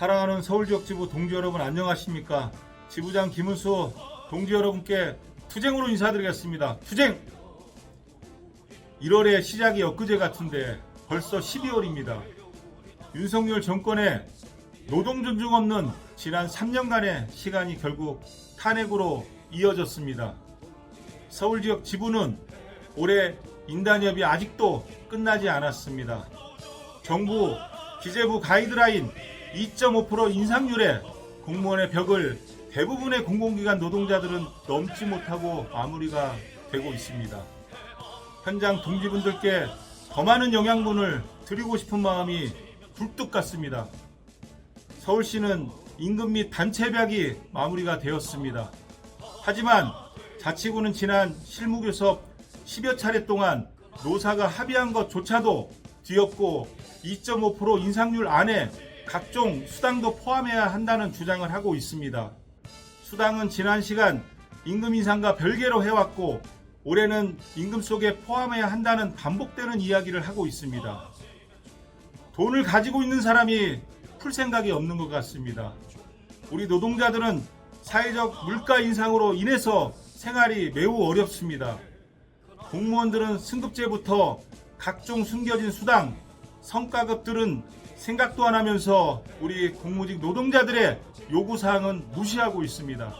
사랑하는 서울지역지부 동지 여러분 안녕하십니까? 지부장 김은수 동지 여러분께 투쟁으로 인사드리겠습니다. 투쟁! 1월의 시작이 엊그제 같은데 벌써 12월입니다. 윤석열 정권의 노동 존중 없는 지난 3년간의 시간이 결국 탄핵으로 이어졌습니다. 서울 지역 지부는 올해 인단협이 아직도 끝나지 않았습니다. 정부 기재부 가이드라인 2.5% 인상률에 공무원의 벽을 대부분의 공공기관 노동자들은 넘지 못하고 마무리가 되고 있습니다. 현장 동지분들께 더 많은 영양분을 드리고 싶은 마음이 굴뚝 같습니다. 서울시는 임금 및 단체벽이 마무리가 되었습니다. 하지만 자치구는 지난 실무교섭 10여 차례 동안 노사가 합의한 것조차도 뒤엎고 2.5% 인상률 안에 각종 수당도 포함해야 한다는 주장을 하고 있습니다. 수당은 지난 시간 임금 인상과 별개로 해왔고 올해는 임금 속에 포함해야 한다는 반복되는 이야기를 하고 있습니다. 돈을 가지고 있는 사람이 풀 생각이 없는 것 같습니다. 우리 노동자들은 사회적 물가 인상으로 인해서 생활이 매우 어렵습니다. 공무원들은 승급제부터 각종 숨겨진 수당, 성과급들은 생각도 안 하면서 우리 공무직 노동자들의 요구사항은 무시하고 있습니다.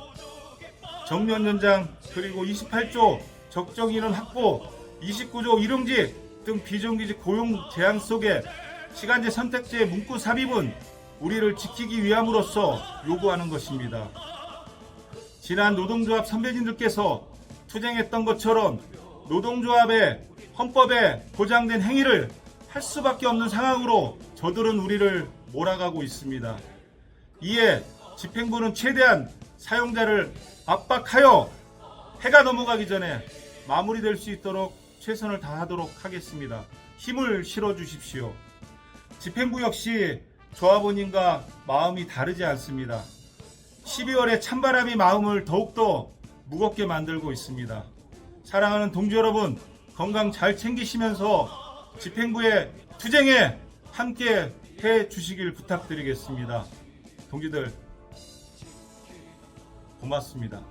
정년 연장 그리고 28조 적정인원 확보, 29조 일용직 등 비정규직 고용 제한 속에 시간제 선택제 문구 삽입은 우리를 지키기 위함으로써 요구하는 것입니다. 지난 노동조합 선배님들께서 투쟁했던 것처럼 노동조합의 헌법에 보장된 행위를 할 수밖에 없는 상황으로 저들은 우리를 몰아가고 있습니다. 이에 집행부는 최대한 사용자를 압박하여 해가 넘어가기 전에 마무리될 수 있도록 최선을 다하도록 하겠습니다. 힘을 실어 주십시오. 집행부 역시 조합원님과 마음이 다르지 않습니다. 12월에 찬바람이 마음을 더욱더 무겁게 만들고 있습니다. 사랑하는 동지 여러분, 건강 잘 챙기시면서 집행부의 투쟁에 함께 해 주시길 부탁드리겠습니다. 동지들, 고맙습니다.